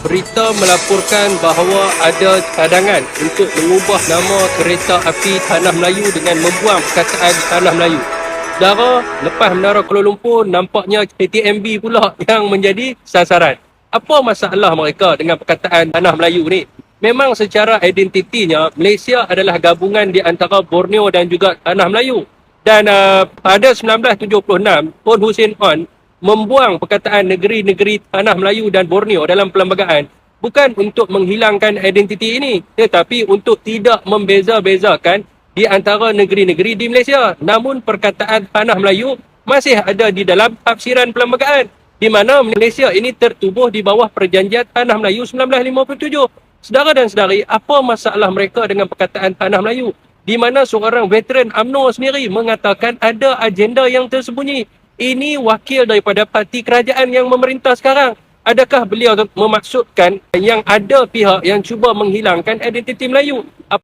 berita melaporkan bahawa ada cadangan untuk mengubah nama kereta api Tanah Melayu dengan membuang perkataan Tanah Melayu. Saudara, lepas Menara Kuala Lumpur, nampaknya KTMB pula yang menjadi sasaran. Apa masalah mereka dengan perkataan Tanah Melayu ni? Memang secara identitinya, Malaysia adalah gabungan di antara Borneo dan juga Tanah Melayu. Dan uh, pada 1976, Tun Hussein On membuang perkataan negeri-negeri Tanah Melayu dan Borneo dalam perlembagaan bukan untuk menghilangkan identiti ini tetapi untuk tidak membeza-bezakan di antara negeri-negeri di Malaysia. Namun perkataan Tanah Melayu masih ada di dalam tafsiran perlembagaan di mana Malaysia ini tertubuh di bawah perjanjian Tanah Melayu 1957. Saudara dan saudari, apa masalah mereka dengan perkataan Tanah Melayu? Di mana seorang veteran UMNO sendiri mengatakan ada agenda yang tersembunyi. Ini wakil daripada parti kerajaan yang memerintah sekarang. Adakah beliau memaksudkan yang ada pihak yang cuba menghilangkan identiti Melayu?